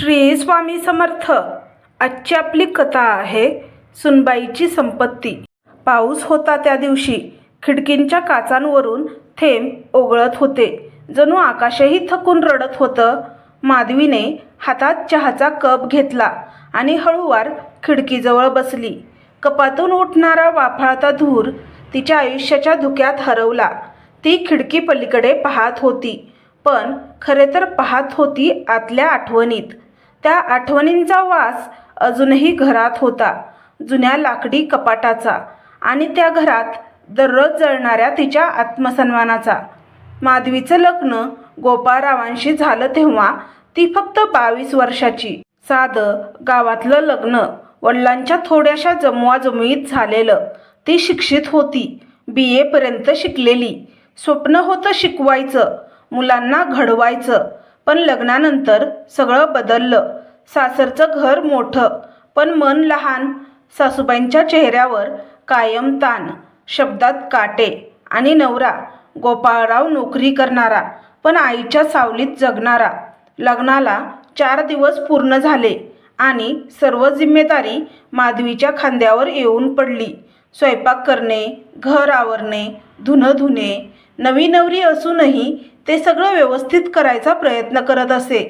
श्री स्वामी समर्थ. आजची आपली कथा आहे सुनबाईची संपत्ती. पाऊस होता त्या दिवशी. खिडकींच्या काचांवरून थेंब ओघळत होते. जणू आकाशही थकून रडत होतं. माधवीने हातात चहाचा कप घेतला आणि हळूवार खिडकीजवळ बसली. कपातून उठणारा वाफाळता धूर तिच्या आयुष्याच्या धुक्यात हरवला. ती खिडकी पलीकडे पाहत होती. पण खरे तर पाहत होती आतल्या आठवणीत. त्या आठवणींचा वास अजूनही घरात होता जुन्या लाकडी कपाटाचा आणि त्या घरात दररोज जळणाऱ्या तिच्या आत्मसन्मानाचा. माधवीचं लग्न गोपाळरावांशी झालं तेव्हा ती फक्त बावीस वर्षाची. साधं गावातलं लग्न वडिलांच्या थोड्याशा जमवाजमवीत झालेलं. ती शिक्षित होती बी एपर्यंत शिकलेली. स्वप्न होतं शिकवायचं मुलांना घडवायचं पण लग्नानंतर सगळं बदललं. सासरचं घर मोठं पण मन लहान. सासूबाईंच्या चेहऱ्यावर कायम ताण शब्दात काटे आणि नवरा गोपाळराव नोकरी करणारा पण आईच्या सावलीत जगणारा. लग्नाला चार दिवस पूर्ण झाले आणि सर्व जिम्मेदारी माधवीच्या खांद्यावर येऊन पडली. स्वयंपाक करणे घर आवरणे धुणं धुणे नवी नवरी असूनही ते सगळं व्यवस्थित करायचा प्रयत्न करत असे.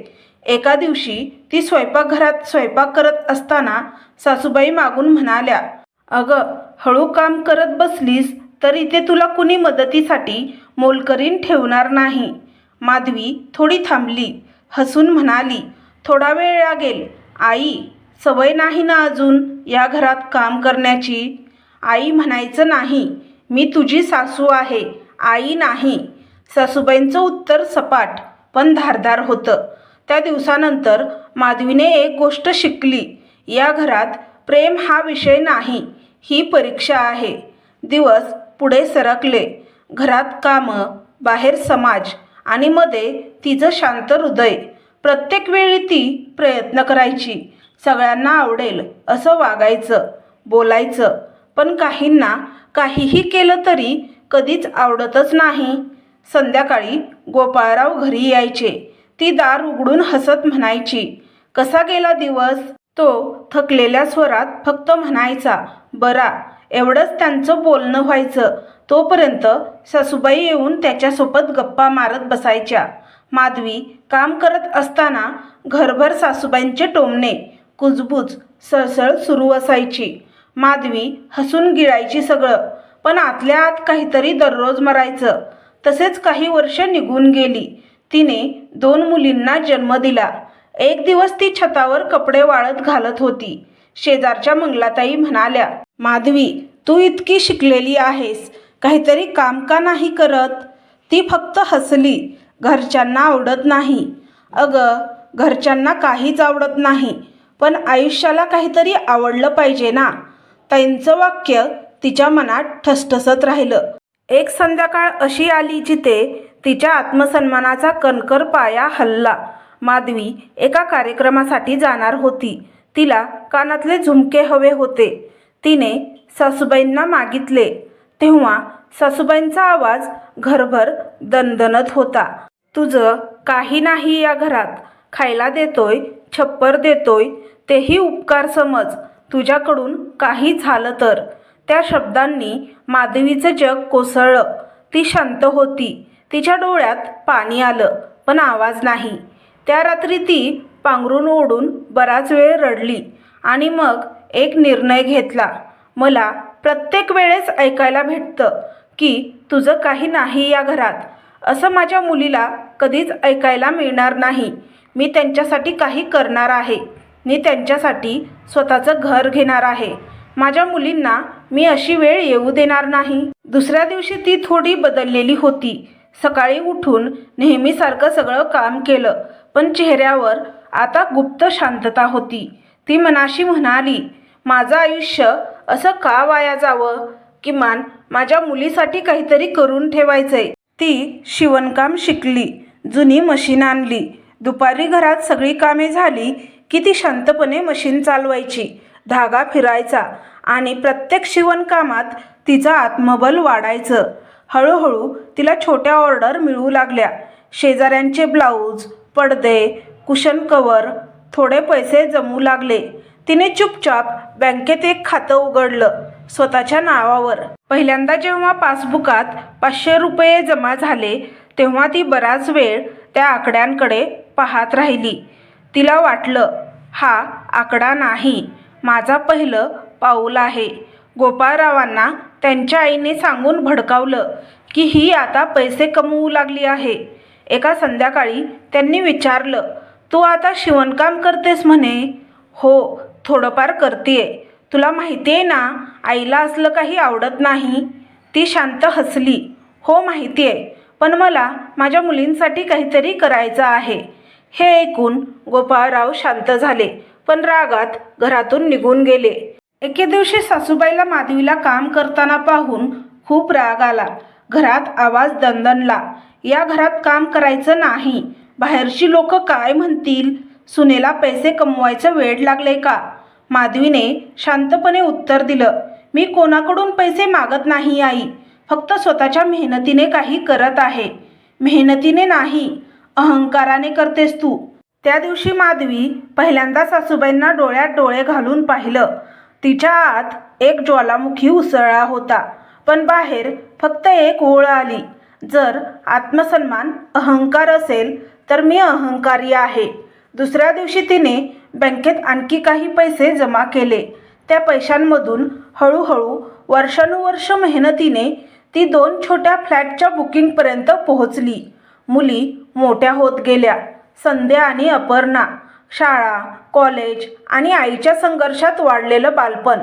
एका दिवशी ती स्वयंपाकघरात स्वयंपाक करत असताना सासूबाई मागून म्हणाल्या अगं हळू काम करत बसलीस तर इथे तुला कुणी मदतीसाठी मोलकरीन ठेवणार नाही माधवी थोडी थांबली हसून म्हणाली थोडा वेळ लागेल. आई सवय नाही ना अजून या घरात काम करण्याची? आई म्हणायचं नाही मी तुझी सासू आहे. आई नाही. सासूबाईंचं उत्तर सपाट पण धारदार होतं. त्या दिवसानंतर माधवीने एक गोष्ट शिकली. या घरात प्रेम हा विषय नाही ही परीक्षा आहे. दिवस पुढे सरकले. घरात कामं बाहेर समाज आणि मध्ये तिचं शांत हृदय. प्रत्येक वेळी ती प्रयत्न करायची. सगळ्यांना आवडेल असं वागायचं बोलायचं. पण काहींना काहीही केलं तरी कधीच आवडतच नाही. संध्याकाळी गोपाळराव घरी यायचे. ती दार उघडून हसत म्हणायची कसा गेला दिवस तो थकलेल्या स्वरात फक्त म्हणायचा बरा एवढंच त्यांचं बोलणं व्हायचं. तोपर्यंत सासूबाई येऊन त्याच्यासोबत गप्पा मारत बसायच्या. माधवी काम करत असताना घरभर सासूबाईंचे टोमणे कुजबूज सळसळ सुरू असायची. माधवी हसून गिळायची सगळं पण आतल्या आत काहीतरी दररोज मरायचं. तसेच काही वर्ष निघून गेली. तिने दोन मुलींना जन्म दिला. एक दिवस ती छतावर कपडे वाळत घालत होती. शेजारच्या मंगलाताई म्हणाल्या माधवी तू इतकी शिकलेली आहेस. काहीतरी काम का नाही करत? ती फक्त हसली. घरच्यांना आवडत नाही. अगं घरच्यांना काहीच आवडत नाही. पण आयुष्याला काहीतरी आवडलं पाहिजे ना. ताईंचं वाक्य तिच्या मनात ठसठसत राहिलं. एक संध्याकाळ अशी आली जिथे तिच्या आत्मसन्मानाचा कणकर पाया हल्ला. माधवी एका कार्यक्रमासाठी जाणार होती. तिला कानातले झुमके हवे होते. तिने सासूबाईंना मागितले. तेव्हा सासूबाईंचा आवाज घरभर दणदणत होता. तुझं काही नाही या घरात. खायला देतोय छप्पर देतोय. तेही उपकार समज. तुझ्याकडून काही झालं तर. त्या शब्दांनी माधवीचं जग कोसळलं. ती शांत होती. तिच्या डोळ्यात पाणी आलं पण आवाज नाही. त्या रात्री ती पांघरून ओढून बराच वेळ रडली आणि मग एक निर्णय घेतला. मला प्रत्येक वेळेस ऐकायला भेटतं की तुझं काही नाही या घरात. असं माझ्या मुलीला कधीच ऐकायला मिळणार नाही. मी त्यांच्यासाठी काही करणार आहे. मी त्यांच्यासाठी स्वतःचं घर घेणार आहे. माझ्या मुलींना मी अशी वेळ येऊ देणार नाही. दुसऱ्या दिवशी ती थोडी बदललेली होती. सकाळी उठून नेहमीसारखं सगळं काम केलं पण चेहऱ्यावर आता गुप्त शांतता होती. ती मनाशी म्हणाली माझं आयुष्य असं का वाया जावं? किमान माझ्या मुलीसाठी काहीतरी करून ठेवायचंय. ती शिवणकाम शिकली जुनी मशीन आणली. दुपारी घरात सगळी कामे झाली की ती शांतपणे मशीन चालवायची धागा फिरायचा आणि प्रत्येक शिवणकामात तिचं आत्मबल वाढायचं. हळूहळू तिला छोट्या ऑर्डर मिळू लागल्या. शेजाऱ्यांचे ब्लाऊज पडदे कुशन कवर थोडे पैसे जमू लागले. तिने चुपचाप बँकेत एक खातं उघडलं स्वतःच्या नावावर. पहिल्यांदा जेव्हा पासबुकात पाचशे रुपये जमा झाले तेव्हा ती बराच वेळ त्या आकड्यांकडे पाहत राहिली. तिला वाटलं हा आकडा नाही. माझा पहिलं पाऊल आहे. गोपाळरावांना त्यांच्या आईने सांगून भडकावलं की ही आता पैसे कमवू लागली आहे. एका संध्याकाळी त्यांनी विचारलं तू आता शिवणकाम करतेस म्हणे? हो थोडंफार करते तुला माहिती आहे ना आईला असलं काही आवडत नाही. ती शांत हसली. हो माहिती आहे पण मला माझ्या मुलींसाठी काहीतरी करायचं आहे. हे ऐकून गोपाळराव शांत झाले पण रागात घरातून निघून गेले. एके दिवशी सासूबाईला माधवीला काम करताना पाहून खूप राग आला. घरात आवाज दणदणला या घरात काम करायचं नाही बाहेरची लोक काय म्हणतील? सुनेला पैसे कमवायचं वेळ लागले का? माधवीने शांतपणे उत्तर दिलं मी कोणाकडून पैसे मागत नाही आई. फक्त स्वतःच्या मेहनतीने काही करत आहे. मेहनतीने नाही अहंकाराने करतेस तू. त्या दिवशी माधवी पहिल्यांदा सासूबाईंना डोळ्यात डोळे घालून पाहिलं. तिच्या आत एक ज्वालामुखी उसळला होता. पण बाहेर फक्त एक ओळ आली. जर आत्मसन्मान अहंकार असेल तर मी अहंकारी आहे. दुसऱ्या दिवशी तिने बँकेत आणखी काही पैसे जमा केले. त्या पैशांमधून हळूहळू वर्षानुवर्ष मेहनतीने ती दोन छोट्या फ्लॅटच्या बुकिंगपर्यंत पोहोचली. मुली मोठ्या होत गेल्या संध्या आणि अपर्णा. शाळा कॉलेज आणि आईच्या संघर्षात वाढलेलं बालपण.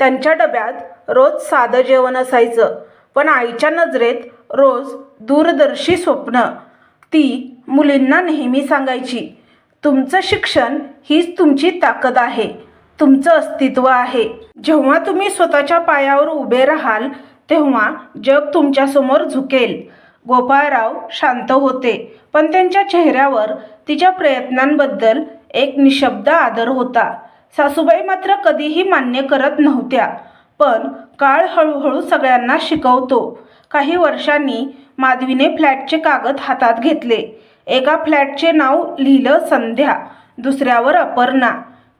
त्यांच्या डब्यात रोज साधं जेवण असायचं पण आईच्या नजरेत रोज दूरदर्शी स्वप्न. ती मुलींना नेहमी सांगायची तुमचं शिक्षण हीच तुमची ताकद आहे तुमचं अस्तित्व आहे. जेव्हा तुम्ही स्वतःच्या पायावर उभे राहाल तेव्हा जग तुमच्यासमोर झुकेल. गोपाळराव शांत होते पण त्यांच्या चेहऱ्यावर तिच्या प्रयत्नांबद्दल एक निशब्द आदर होता. सासूबाई मात्र कधीही मान्य करत नव्हत्या पण काळ हळूहळू सगळ्यांना शिकवतो. काही वर्षांनी माधवीने फ्लॅटचे कागद हातात घेतले. एका फ्लॅटचे नाव लिहिलं संध्या दुसऱ्यावर अपर्णा.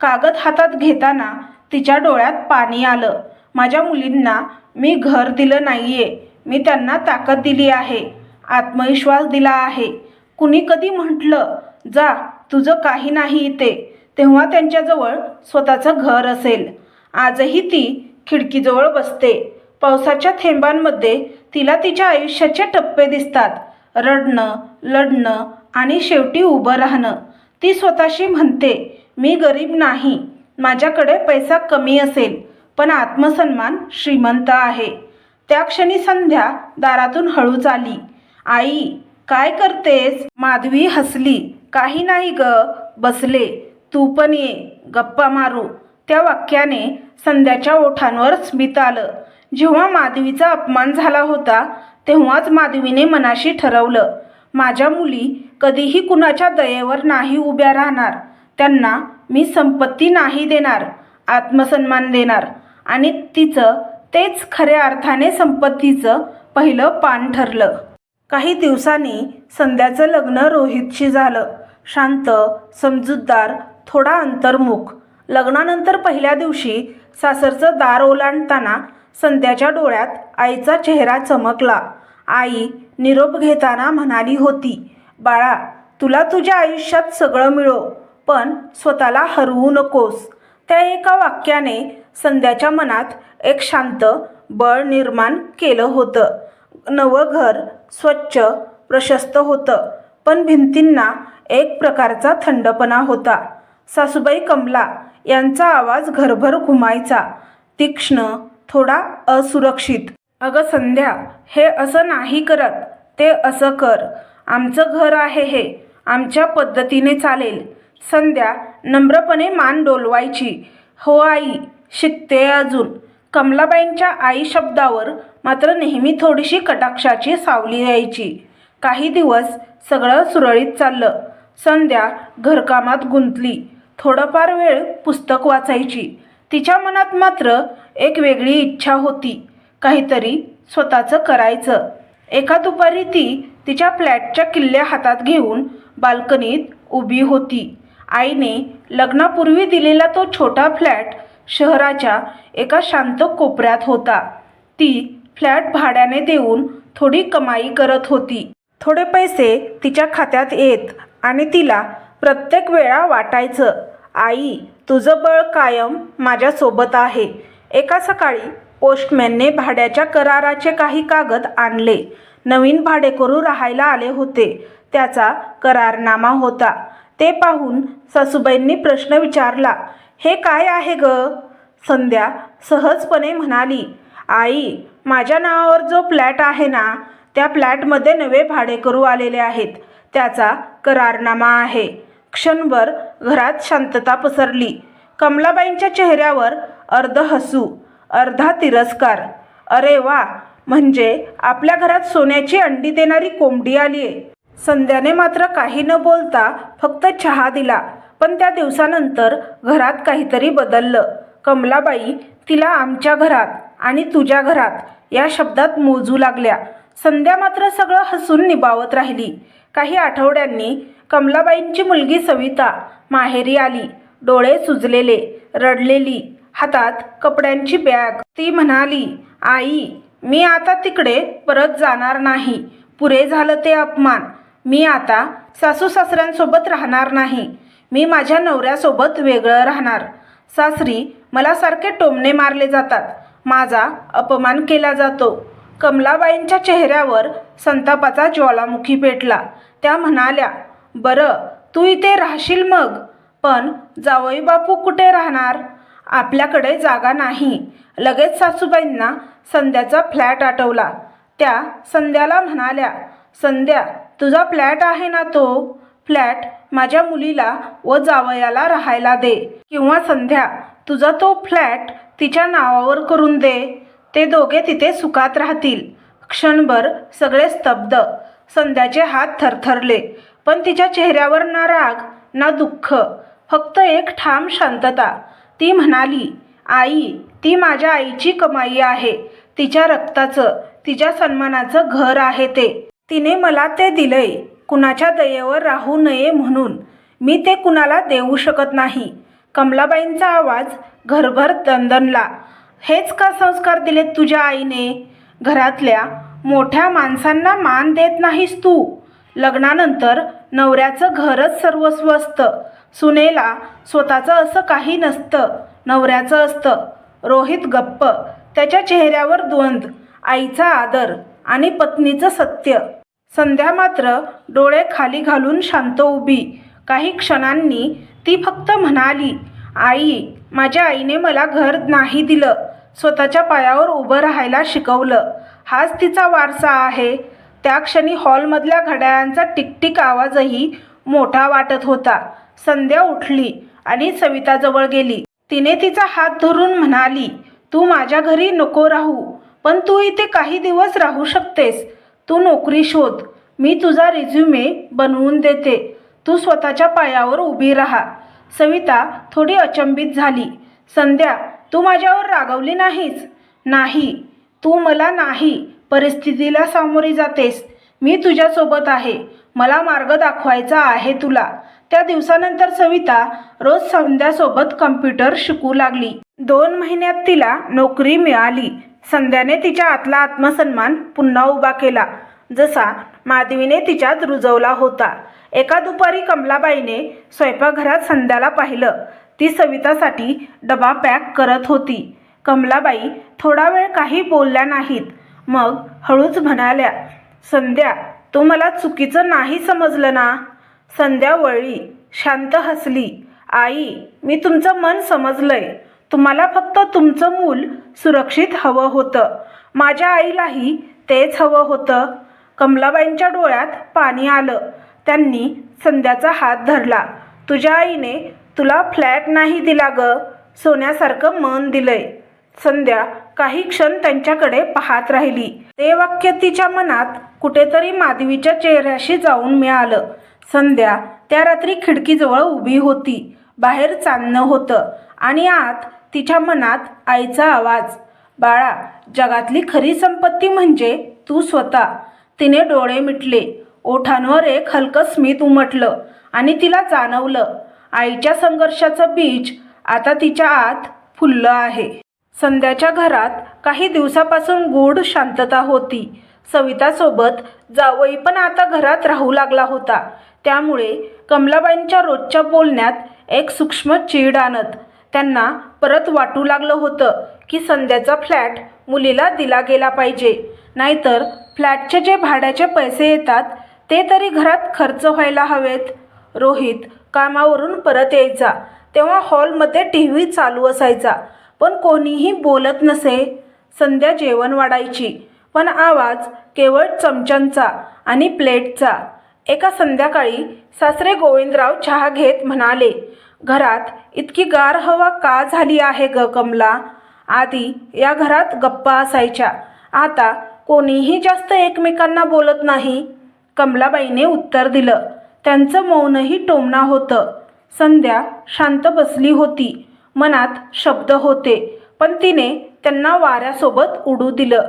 कागद हातात घेताना तिच्या डोळ्यात पाणी आलं. माझ्या मुलींना मी घर दिलं नाहीये. मी त्यांना ताकद दिली आहे. आत्मविश्वास दिला आहे. कुणी कधी म्हटलं जा तुझं काही नाही इथे. तेव्हा त्यांच्याजवळ स्वतःचं घर असेल. आजही ती खिडकीजवळ बसते. पावसाच्या थेंबांमध्ये तिला तिच्या आयुष्याचे टप्पे दिसतात. रडणं लढणं आणि शेवटी उभं राहणं. ती स्वतःशी म्हणते मी गरीब नाही. माझ्याकडे पैसा कमी असेल पण आत्मसन्मान श्रीमंत आहे. त्या क्षणी संध्या दारातून हळूच आली. आई काय करतेस? माधवी हसली. काही नाही ग बसले. तू पण ये गप्पा मारू. त्या वाक्याने संध्याच्या ओठांवर स्मित आलं. जेव्हा माधवीचा अपमान झाला होता तेव्हाच माधवीने मनाशी ठरवलं माझ्या मुली कधीही कुणाच्या दयेवर नाही उभ्या राहणार. त्यांना मी संपत्ती नाही देणार आत्मसन्मान देणार. आणि तिचं तेच खऱ्या अर्थाने संपत्तीचं पहिलं पान ठरलं. काही दिवसांनी संध्याचं लग्न रोहितशी झालं. शांत समजूतदार थोडा अंतर्मुख. लग्नानंतर पहिल्या दिवशी सासरचं दार ओलांडताना संध्याच्या डोळ्यात आईचा चेहरा चमकला. आई निरोप घेताना म्हणाली होती बाळा तुला तुझ्या आयुष्यात सगळं मिळो पण स्वतःला हरवू नकोस. त्या एका वाक्याने संध्याच्या मनात एक शांत बळ निर्माण केलं होतं. नवं घर स्वच्छ प्रशस्त होतं. पण भिंतींना एक प्रकारचा थंडपणा होता. सासूबाई कमला यांचा आवाज घरभर घुमायचा. तीक्ष्ण थोडा असुरक्षित. अगं संध्या हे असं नाही करत. ते असं कर. आमचं घर आहे हे. आमच्या पद्धतीने चालेल. संध्या नम्रपणे मान डोलवायची. हो आई शिकते अजून. कमलाबाईंच्या आई शब्दावर मात्र नेहमी थोडीशी कटाक्षाची सावली यायची काही दिवस सगळं सुरळीत चाललं. संध्या घरकामात गुंतली. थोडंफार वेळ पुस्तक वाचायची. तिच्या मनात मात्र एक वेगळी इच्छा होती. काहीतरी स्वतःचं करायचं. एका दुपारी ती तिच्या फ्लॅटच्या किल्ल्या हातात घेऊन बाल्कनीत उभी होती. आईने लग्नापूर्वी दिलेला तो छोटा फ्लॅट शहराच्या एका शांत कोपऱ्यात होता. ती फ्लॅट भाड्याने देऊन थोडी कमाई करत होती. थोडे पैसे तिच्या खात्यात येत आणि तिला प्रत्येक वेळा वाटायचं आई तुझं बळ कायम माझ्यासोबत आहे. एका सकाळी पोस्टमॅनने भाड्याच्या कराराचे काही कागद आणले. नवीन भाडेकरू राहायला आले होते. त्याचा करारनामा होता. ते पाहून सासूबाईंनी प्रश्न विचारला हे काय आहे ग? संध्या सहजपणे म्हणाली आई माझ्या नावावर जो फ्लॅट आहे ना त्या फ्लॅटमध्ये नवे भाडेकरू आलेले आहेत. त्याचा करारनामा आहे. क्षणभर घरात शांतता पसरली. कमलाबाईंच्या चेहऱ्यावर अर्ध हसू अर्धा तिरस्कार. अरे वा! म्हणजे आपल्या घरात सोन्याची अंडी देणारी कोंबडी आली आहे संध्याने मात्र काही न बोलता फक्त चहा दिला. पण त्या दिवसानंतर घरात काहीतरी बदललं. कमलाबाई तिला आमच्या घरात आणि तुझ्या घरात या शब्दात मोजू लागल्या. संध्या मात्र सगळं हसून निभावत राहिली. काही आठवड्यांनी कमलाबाईंची मुलगी सविता माहेरी आली. डोळे सुजलेले रडलेली हातात कपड्यांची बॅग. ती म्हणाली आई मी आता तिकडे परत जाणार नाही. पुरे झालं ते अपमान. मी आता सासू सासऱ्यांसोबत राहणार नाही. मी माझ्या नवऱ्यासोबत वेगळं राहणार. सासरी मला सारखे टोमणे मारले जातात. माझा अपमान केला जातो. कमलाबाईंच्या चेहऱ्यावर संतापाचा ज्वालामुखी पेटला. त्या म्हणाल्या बरं तू इथे राहशील मग. पण जावई बापू कुठे राहणार? आपल्याकडे जागा नाही. लगेच सासूबाईंना संध्याचा फ्लॅट आठवला. त्या संध्याला म्हणाल्या संध्या तुझा फ्लॅट आहे ना तो? फ्लॅट माझ्या मुलीला व जावयाला राहायला दे. किंवा संध्या तुझा तो फ्लॅट तिच्या नावावर करून दे. ते दोघे तिथे सुखात राहतील. क्षणभर सगळे स्तब्ध. संध्याचे हात थरथरले. पण तिच्या चेहऱ्यावर ना राग ना दुःख. फक्त एक ठाम शांतता. ती म्हणाली आई ती माझ्या आईची कमाई आहे. तिच्या रक्ताचं तिच्या सन्मानाचं घर आहे ते. तिने मला ते दिलंय. कुणाच्या दयेवर राहू नये म्हणून. मी ते कुणाला देऊ शकत नाही. कमलाबाईंचा आवाज घरभर दणदणला. हेच का संस्कार दिलेत तुझ्या आईने? घरातल्या मोठ्या माणसांना मान देत नाहीस तू. लग्नानंतर नवऱ्याचं घरच सर्वस्व असतं. सुनेला स्वतःचं असं काही नसतं. नवऱ्याचं असतं. रोहित गप्प. त्याच्या चेहऱ्यावर द्वंद आईचा आदर आणि पत्नीचं सत्य. संध्या मात्र डोळे खाली घालून शांत उभी. काही क्षणांनी ती फक्त म्हणाली आई माझ्या आईने मला घर नाही दिलं. स्वतःच्या पायावर उभं राहायला शिकवलं. हाच तिचा वारसा आहे. त्या क्षणी हॉलमधल्या घड्याळांचा टिकटिक आवाजही मोठा वाटत होता. संध्या उठली आणि सविताजवळ गेली. तिने तिचा हात धरून म्हणाली तू माझ्या घरी नको राहू पण तू इथे काही दिवस राहू शकतेस. तू नोकरी शोध. मी तुझा रिझ्युमे बनवून देते. तू स्वतःच्या पायावर उभी राहा. सविता थोडी अचंबित झाली. संध्या तू माझ्यावर रागवली नाहीस? नाही. तू मला नाही. परिस्थितीला सामोरी जातेस. मी तुझ्यासोबत आहे. मला मार्ग दाखवायचा आहे तुला. त्या दिवसानंतर सविता रोज संध्यासोबत कम्प्युटर शिकू लागली. दोन महिन्यात तिला नोकरी मिळाली. संध्याने तिच्या आतला आत्मसन्मान पुन्हा उभा केला. जसा माधवीने तिच्यात रुजवला होता. एका दुपारी कमलाबाईने स्वयंपाकघरात संध्याला पाहिलं. ती सवितासाठी डबा पॅक करत होती. कमलाबाई थोडा वेळ काही बोलल्या नाहीत. मग हळूच म्हणाल्या संध्या तू मला चुकीचं नाही समजलं ना? संध्या वळली शांत हसली. आई मी तुमचं मन समजलंय. तुम्हाला फक्त तुमचं मूल सुरक्षित हवं होतं. माझ्या आईलाही तेच हवं होतं. कमलाबाईंच्या डोळ्यात पाणी आलं. त्यांनी संध्याचा हात धरला. तुझ्या आईने तुला फ्लॅट नाही दिला ग. सोन्यासारखं मन दिलंय. संध्या काही क्षण त्यांच्याकडे पाहत राहिली. ते वाक्य तिच्या मनात कुठेतरी माधवीच्या चेहऱ्याशी जाऊन मिळालं. संध्या त्या रात्री खिडकीजवळ उभी होती. बाहेर चांदणं होतं आणि आत तिच्या मनात आईचा आवाज बाळा जगातली खरी संपत्ती म्हणजे तू स्वतः. तिने डोळे मिटले. ओठांवर एक हलकं स्मित उमटलं आणि तिला जाणवलं आईच्या संघर्षाचं बीज आता तिच्या आत फुललं आहे. संध्याच्या घरात काही दिवसापासून गूढ शांतता होती. सवितासोबत जावई पण आता घरात राहू लागला होता. त्यामुळे कमलाबाईंच्या रोजच्या बोलण्यात एक सूक्ष्म चीड आणत त्यांना परत वाटू लागलं होतं की संध्याचा फ्लॅट मुलीला दिला गेला पाहिजे. नाहीतर फ्लॅटचे जे भाड्याचे पैसे येतात ते तरी घरात खर्च व्हायला हवेत. रोहित कामावरून परत यायचा. तेव्हा हॉलमध्ये टी व्ही चालू असायचा. पण कोणीही बोलत नसे. संध्या जेवण वाढायची. पण आवाज केवळ चमच्यांचा आणि प्लेटचा. एका संध्याकाळी सासरे गोविंदराव चहा घेत म्हणाले घरात इतकी गार हवा का झाली आहे ग कमला? आधी या घरात गप्पा असायच्या. आता कोणीही जास्त एकमेकांना बोलत नाही. कमलाबाईने उत्तर दिलं. त्यांचं मौनही टोमणा होतं. संध्या शांत बसली होती. मनात शब्द होते पण तिने त्यांना वाऱ्यासोबत उडू दिलं.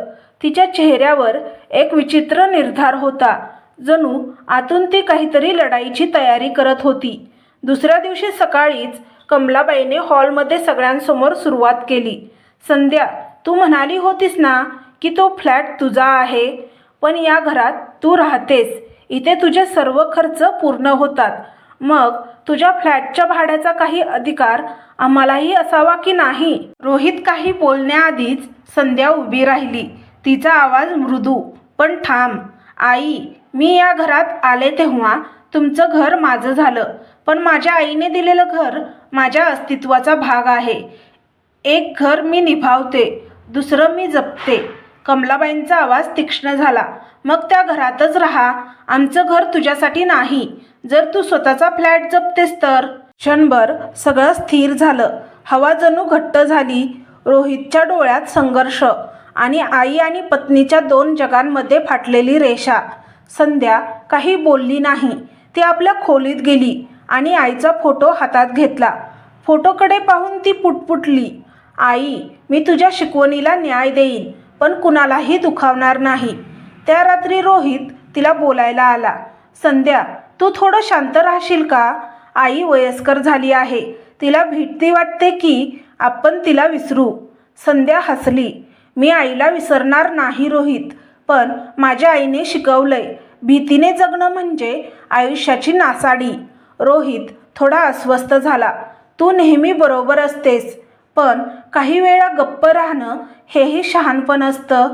तिच्या चेहऱ्यावर एक विचित्र निर्धार होता. जणू आतून ती काहीतरी लढाईची तयारी करत होती. दुसऱ्या दिवशी सकाळीच कमलाबाईने हॉलमध्ये सगळ्यांसमोर सुरुवात केली. संध्या तू म्हणाली होतीस ना की तो फ्लॅट तुझा आहे? पण या घरात तू राहतेस. इथे तुझे सर्व खर्च पूर्ण होतात. मग तुझ्या फ्लॅटच्या भाड्याचा काही अधिकार आम्हालाही असावा की नाही? रोहित काही बोलण्याआधीच संध्या उभी राहिली. तिचा आवाज मृदू. पण ठाम आई मी या घरात आले तेव्हा तुमचं घर माझं झालं. पण माझ्या आईने दिलेलं घर माझ्या अस्तित्वाचा भाग आहे. एक घर मी निभावते. दुसरं मी जपते. कमलाबाईंचा आवाज तीक्ष्ण झाला. मग त्या घरातच राहा. आमचं घर तुझ्यासाठी नाही. जर तू स्वतःचा फ्लॅट जपतेस तर. क्षणभर सगळं स्थिर झालं. हवा जणू घट्ट झाली. रोहितच्या डोळ्यात संघर्ष आणि आई आणि पत्नीच्या दोन जगांमध्ये फाटलेली रेषा. संध्या काही बोलली नाही. ती आपल्या खोलीत गेली आणि आईचा फोटो हातात घेतला. फोटोकडे पाहून ती पुटपुटली. आई मी तुझ्या शिकवणीला न्याय देईन. पण कुणालाही दुखावणार नाही. त्या रात्री रोहित तिला बोलायला आला. संध्या तू थोडं शांत राहशील का? आई वयस्कर झाली आहे. तिला भीती वाटते की आपण तिला विसरू. संध्या हसली. मी आईला विसरणार नाही रोहित पण माझ्या आईने शिकवलंय. भीतीने जगणं म्हणजे आयुष्याची नासाडी. रोहित थोडा अस्वस्थ झाला. तू नेहमी बरोबर असतेस. पण काही वेळा गप्प राहणं हेही शहाणपण असतं.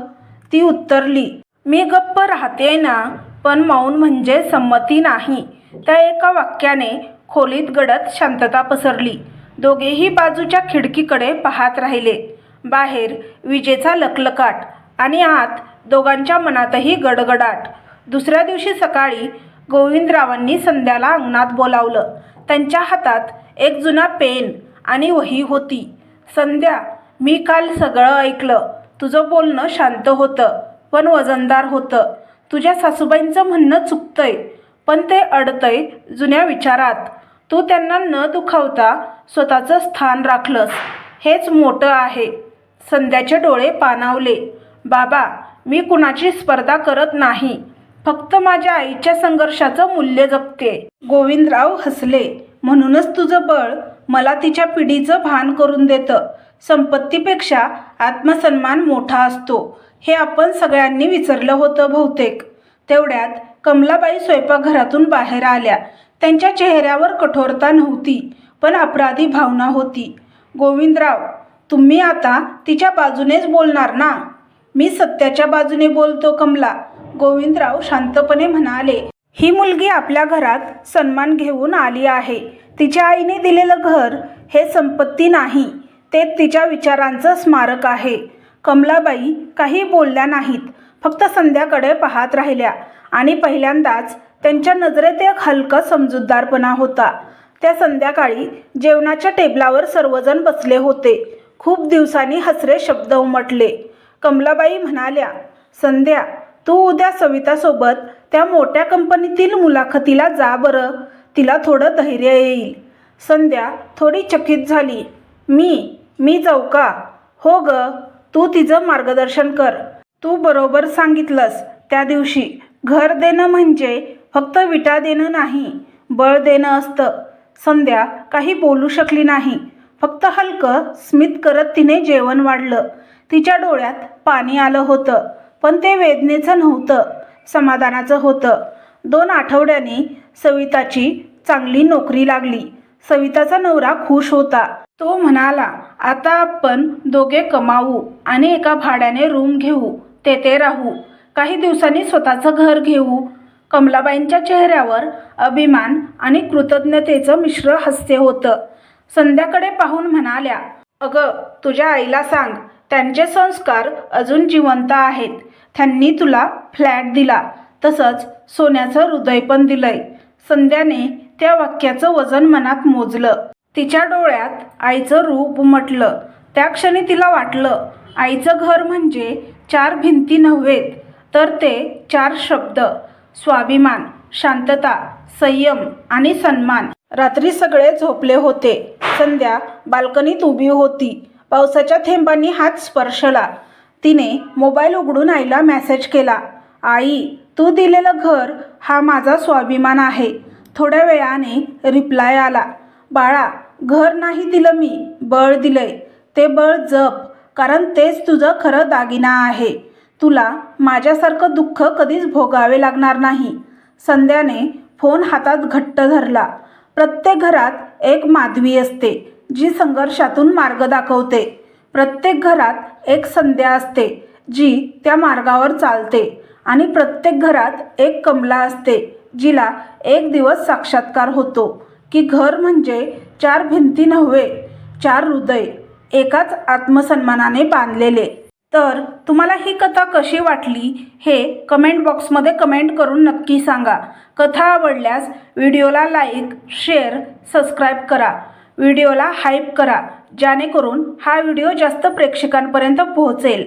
ती उत्तरली मी गप्प राहते ना पण मौन म्हणजे संमती नाही. त्या एका वाक्याने खोलीत गडद शांतता पसरली. दोघेही बाजूच्या खिडकीकडे पाहत राहिले. बाहेर विजेचा लकलकाट आणि आत दोघांच्या मनातही गडगडाट. दुसऱ्या दिवशी सकाळी गोविंदरावांनी संध्याला अंगणात बोलावलं. त्यांच्या हातात एक जुना पेन आणि वही होती. संध्या मी काल सगळं ऐकलं. तुझं बोलणं शांत होतं पण वजनदार होतं. तुझ्या सासूबाईंचं म्हणणं चुकतंय पण ते अडतंय जुन्या विचारात. तू त्यांना न दुखावता स्वतःचं स्थान राखलंस. हेच मोठं आहे. संध्याचे डोळे पाणावले. बाबा मी कुणाची स्पर्धा करत नाही. फक्त माझ्या आईच्या संघर्षाचं मूल्य जपते. गोविंदराव हसले. म्हणूनच तुझं बळ मला तिच्या पिढीचं भान करून देतं. संपत्तीपेक्षा आत्मसन्मान मोठा असतो. हे आपण सगळ्यांनी विसरलं होतं बहुतेक. तेवढ्यात कमलाबाई स्वयंपाकघरातून बाहेर आल्या. त्यांच्या चेहऱ्यावर कठोरता नव्हती पण अपराधी भावना होती. गोविंदराव तुम्ही आता तिच्या बाजूनेच बोलणार ना? मी सत्याच्या बाजूने बोलतो कमला गोविंदराव शांतपणे म्हणाले. ही मुलगी आपल्या घरात सन्मान घेऊन आली आहे. तिच्या आईने दिलेलं घर हे संपत्ती नाही ते तिच्या विचारांचं स्मारक आहे. कमलाबाई काही बोलल्या नाहीत फक्त संध्याकडे पाहत राहिल्या आणि पहिल्यांदाच त्यांच्या नजरेत एक हलकं समजूतदारपणा होता. त्या संध्याकाळी जेवणाच्या टेबलावर सर्वजण बसले होते. खूप दिवसांनी हसरे शब्द उमटले. कमलाबाई म्हणाल्या संध्या तू उद्या सवितासोबत त्या मोठ्या कंपनीतील मुलाखतीला जा बरं. तिला थोडं धैर्य येईल. संध्या थोडी चकित झाली. मी मी जाऊ का? हो ग तू तिचं मार्गदर्शन कर. तू बरोबर सांगितलंस त्या दिवशी. घर देणं म्हणजे फक्त विटा देणं नाही बळ देणं असतं. संध्या काही बोलू शकली नाही. फक्त हलकं स्मित करत तिने जेवण वाढलं. तिच्या डोळ्यात पाणी आलं होतं पण ते वेदनेचं नव्हतं समाधानाचं होतं. दोन आठवड्यांनी सविताची चांगली नोकरी लागली. सविताचा नवरा खुश होता. तो म्हणाला आता आपण दोघे कमावू आणि एका भाड्याने रूम घेऊ तेथे राहू. काही दिवसांनी स्वतःचं घर घेऊ. कमलाबाईंच्या चेहऱ्यावर अभिमान आणि कृतज्ञतेचं मिश्र हास्य होतं. संध्याकडे पाहून म्हणाल्या अगं तुझ्या आईला सांग त्यांचे संस्कार अजून जिवंत आहेत. त्यांनी तुला फ्लॅट दिला तसंच सोन्याचं हृदय पण दिलंय. संध्याने त्या वाक्याचं वजन मनात मोजलं. तिच्या डोळ्यात आईचं रूप उमटलं. त्या क्षणी तिला वाटलं आईचं घर म्हणजे चार भिंती नव्हेत तर ते चार शब्द. स्वाभिमान शांतता संयम आणि सन्मान. रात्री सगळे झोपले होते. संध्या बाल्कनीत उभी होती. पावसाच्या थेंबांनी हात स्पर्शला. तिने मोबाईल उघडून आईला मेसेज केला आई तू दिलेलं घर हा माझा स्वाभिमान आहे. थोड्या वेळाने रिप्लाय आला. बाळा घर नाही दिलं मी बळ दिलंय. ते बळ जप कारण तेच तुझं खरं दागिना आहे. तुला माझ्यासारखं दुःख कधीच भोगावे लागणार नाही. संध्याने फोन हातात घट्ट धरला. प्रत्येक घरात एक माधवी असते जी संघर्षातून मार्ग दाखवते. प्रत्येक घरात एक संध्या असते जी त्या मार्गावर चालते. आणि प्रत्येक घरात एक कमला असते जिला एक दिवस साक्षात्कार होतो की घर म्हणजे चार भिंती नव्हे चार हृदय एकाच आत्मसन्मानाने बांधलेले. तर तुम्हाला ही कथा कशी वाटली हे कमेंट बॉक्समध्ये कमेंट करून नक्की सांगा. कथा आवडल्यास व्हिडिओला लाईक शेअर सबस्क्राईब करा. व्हिडिओला हाईप करा जेणेकरून हा व्हिडिओ जास्त प्रेक्षकांपर्यंत पोहोचेल.